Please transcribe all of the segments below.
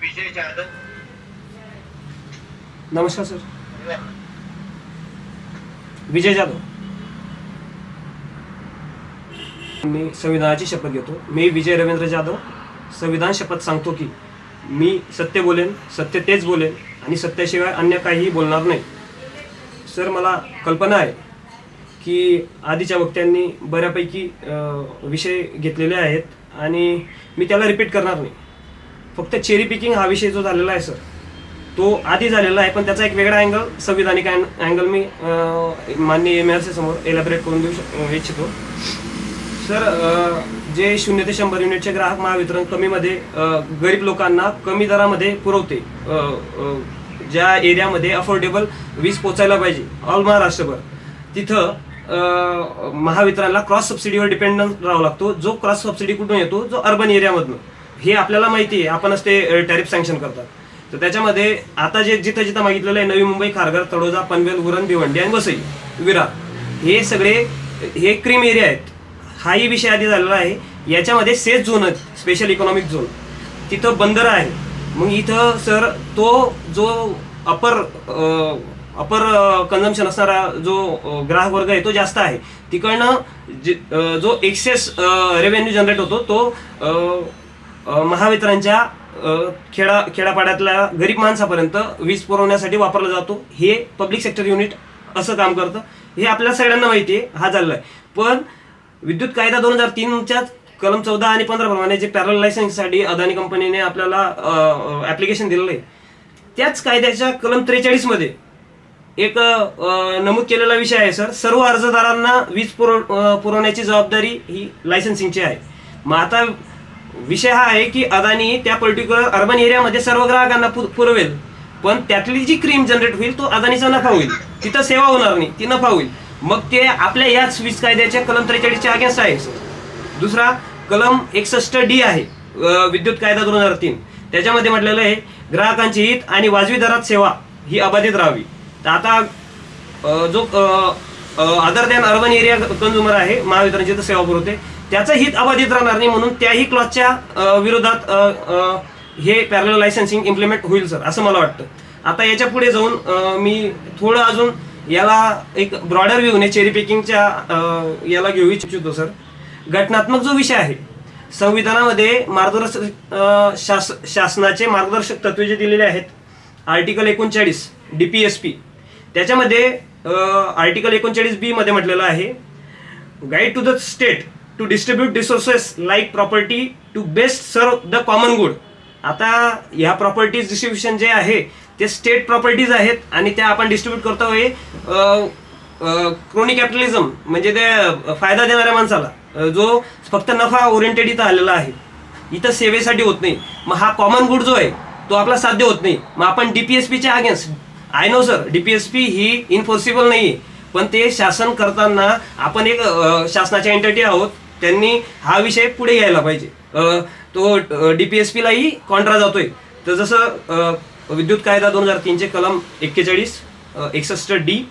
विजय जाधव नमस्कार सर. विजय जाधव. मी संविधानाची शपथ घेतो. मी विजय रवींद्र जाधव. संविधान शपथ सांगतो की मी सत्य बोलेन सत्य तेच बोलेन आणि सत्याशिवाय अन्य काहीही बोलणार नाही. सर मला कल्पना आहे की आधीच्या वक्त्यांनी बऱ्यापैकी विषय घेतलेले आहेत. आणि मी त्याला रिपीट करणार नाही. फक्त चेरी पिकिंग हा विषय जो झालेला आहे सर तो आधी झालेला आहे पण त्याचा एक वेगळा अँगल संविधानिक अँगल मी माननीय एम आर समोर एलॅबरेट करून देऊ शक- इच्छितो. सर जे शून्य ते शंभर युनिटचे ग्राहक महावितरण कमीमध्ये गरीब लोकांना कमी दरामध्ये पुरवते. ज्या एरियामध्ये अफोर्डेबल वीज पोचायला पाहिजे ऑल महाराष्ट्रभर. तिथं महावितरणला क्रॉस सबसिडीवर डिपेंडंट राहावा लागतो. जो क्रॉस सबसिडी कुठून येतो? जो अर्बन एरियामधून हे आपल्याला माहिती आहे. आपणच ते टॅरिफ सँक्शन करतात. तर त्याच्यामध्ये आता जे जिथं जिथं मागितलेलं आहे नवी मुंबई खारघर तळोजा पनवेल उरण भिवंडी आणि वसई विरार. हे सगळे हे क्रीम एरिया आहेत. हाही विषय आधी झालेला आहे. याच्यामध्ये सेफ झोन आहेत. स्पेशल इकॉनॉमिक झोन तिथं बंदर आहे. मग इथं सर तो जो अपर अपर कन्झम्पशन असणारा जो ग्राहक वर्ग आहे तो जास्त आहे. तिकडनं जे- जो एक्सेस रेव्हेन्यू जनरेट होतो तो महावितरणच्या खेडा खेडापाड्यातल्या गरीब माणसापर्यंत वीज पुरवण्यासाठी वापरला जातो. हे पब्लिक सेक्टर युनिट असं काम करतं. हे आपल्या सगळ्यांना माहिती आहे. हा झालेला आहे. पण विद्युत कायदा दोन हजार तीनच्या कलम चौदा आणि पंधरा प्रमाणे जे पॅरल लायसन्ससाठी अदानी कंपनीने आपल्याला ॲप्लिकेशन दिलेलं आहे त्याच कायद्याच्या कलम त्रेचाळीसमध्ये एक नमूद केलेला विषय आहे सर. सर्व अर्जदारांना वीज पुरव पुरवण्याची जबाबदारी ही लायसन्सिंगची आहे. मग आता विषय हा आहे की अदानी त्या पर्टिक्युलर अर्बन एरियामध्ये सर्व ग्राहकांना पु- पुरवेल. पण त्यातली जी क्रीम जनरेट होईल तो अदानीचा नफा होईल. तिथं सेवा होणार नाही ती नफा होईल. मग ते आपल्या याच वीज कायद्याच्या कलम त्रेचाळीसच्या अगेन्स्ट आहे सर. दुसरा कलम एकसष्ट डी आहे विद्युत कायदा दोन हजार तीन. त्याच्यामध्ये म्हटलेलं आहे ग्राहकांची हित आणि वाजवी दरात सेवा ही अबाधित राहावी. तर आता जो other than urban area consumer आहे महावितरणची तर सेवा पुरवते. त्याचं हित अबाधित राहणार नाही म्हणून त्याही क्लॉजच्या विरोधात हे पॅरल लायसन्सिंग इम्प्लिमेंट होईल सर असं मला वाटतं. आता याच्यापुढे जाऊन मी थोडं अजून याला एक ब्रॉडर व्ह्यूने चेरी पिकिंगच्या याला घेऊ इच्छितो सर घटनात्मक जो विषय आहे संविधानामध्ये मार्गदर्शक शास शासनाचे मार्गदर्शक तत्वे जे दिलेले आहेत आर्टिकल एकोणचाळीस डी पी एस पी त्याच्यामध्ये आर्टिकल एकोणचाळीस बी मध्ये म्हटलेलं आहे guide to the state to distribute resources like property to best serve the common good आता ह्या प्रॉपर्टीज डिस्ट्रीब्युशन जे आहे ते स्टेट प्रॉपर्टीज आहेत आणि त्या आपण डिस्ट्रीब्यूट करतो हे क्रोनी कॅपिटलिझम म्हणजे ते फायदा देणाऱ्या माणसाला जो फक्त नफा ओरिएंटेड इथं आलेला आहे. इथं सेवेसाठी होत नाही. मग हा कॉमन गुड जो आहे तो आपला साध्य होत नाही. मग आपण डी पी एस पीच्या against I know sir DPSP he enforceable नाही आहे पण ते शासन करताना आपण एक शासनाच्या एंटिटी आहोत. त्यांनी हा विषय पुढे घ्यायला पाहिजे. तो डीपीएसपीलाही कॉन्ट्रा जातोय. तर जसं विद्युत कायदा दोन हजार तीनचे कलम एक्केचाळीस एकसष्ट डी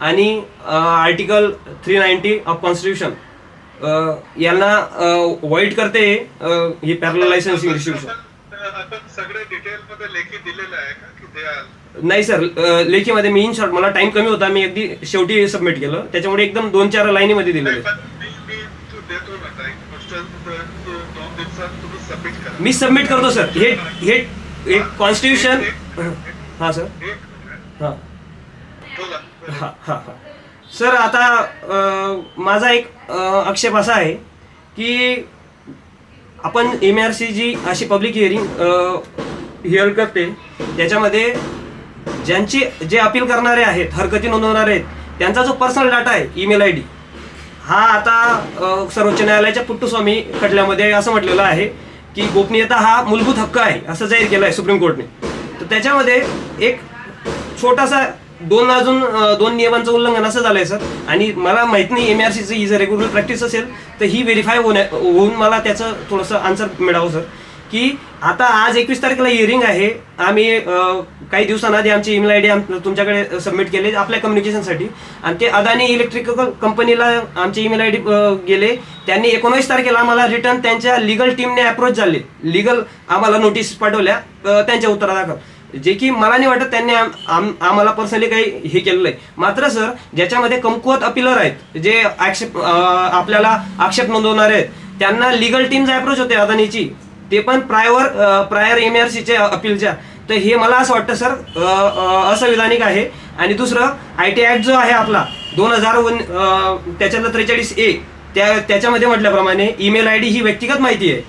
आणि article three ninety of constitution यांना वाईट करते ही पॅरल लायसन्सिंग इन्स्टिट्यूशन मध्ये दिलेलं नाही सर लेखीमध्ये मी इन शॉर्ट मला टाइम कमी होता. मी अगदी शेवटी सबमिट केलं. त्याच्यामुळे एकदम दोन चार लाईनीमध्ये दिलेलं नाही, आहे पण मी सबमिट करतो सर हे हे एक कॉन्स्टिट्यूशन हां सर हां. हा हा हा. सर आता माझा एक आक्षेप असा आहे की आपण एम आर सी जी अशी पब्लिक हिअरिंग हिअर करते. त्याच्यामध्ये ज्यांची जे अपील करणारे आहेत हरकती नोंदवणारे आहेत त्यांचा जो पर्सनल डाटा आहे ईमेल आय डी हा आता सर्वोच्च न्यायालयाच्या पुट्टुस्वामी खटल्यामध्ये असं म्हटलेलं आहे की गोपनीयता हा मूलभूत हक्क आहे असं जाहीर केलं आहे सुप्रीम कोर्टने. तर त्याच्यामध्ये एक छोटासा दोन अजून दोन नियमांचं उल्लंघन असं झालंय सर. आणि मला माहीत नाही एम आर सीचं ही जर रेग्युलर प्रॅक्टिस असेल तर ही व्हेरीफाय होण्या होऊन मला त्याचं थोडंसं आन्सर मिळावं सर. की आता आज एकवीस तारखेला हिअरिंग आहे. आम्ही काही दिवसांआधी आमची ईमेल आय डी तुमच्याकडे सबमिट केले आपल्या कम्युनिकेशनसाठी आणि ते अदानी इलेक्ट्रिकल कंपनीला आमची ईमेल आय डी गेले. त्यांनी एकोणीस तारखेला आम्हाला रिटर्न त्यांच्या लिगल टीमने अप्रोच झाले. लिगल आम्हाला नोटीस पाठवल्या त्यांच्या उत्तरादाखल. जे की मला नाही वाटत त्यांनी आम- आम- आम्हाला पर्सनली काही हे केलेलं आहे. मात्र सर ज्याच्यामध्ये कमकुवत अपिलर आहेत जे आक्षेप आपल्याला आक्षेप नोंदवणारे आहेत त्यांना लिगल टीमचा अप्रोच होते अदानीची. ते पण प्रायवर प्रायर एम आर सीचे अपीलच्या तर हे मला असं वाटतं सर असंविधानिक आहे. आणि दुसरं आय टी ॲक्ट जो आहे आपला दोन हजार वन अ, त्याच्यातलं त्रेचाळीस ए त्या त्याच्यामध्ये म्हटल्याप्रमाणे ईमेल आय डी ही व्यक्तिगत माहिती आहे.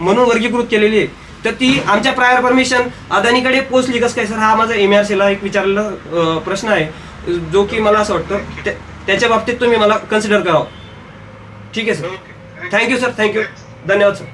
म्हणून वर्गीकृत केलेली आहे. तर ती आमच्या प्रायर परमिशन अदानीकडे पोचली कसं काय सर हा माझा एम आर सीला एक विचारलेला प्रश्न आहे. जो की मला असं वाटतं त्या- त्याच्या बाबतीत तुम्ही मला कन्सिडर करावं. ठीक आहे sir thank you sir thank you धन्यवाद सर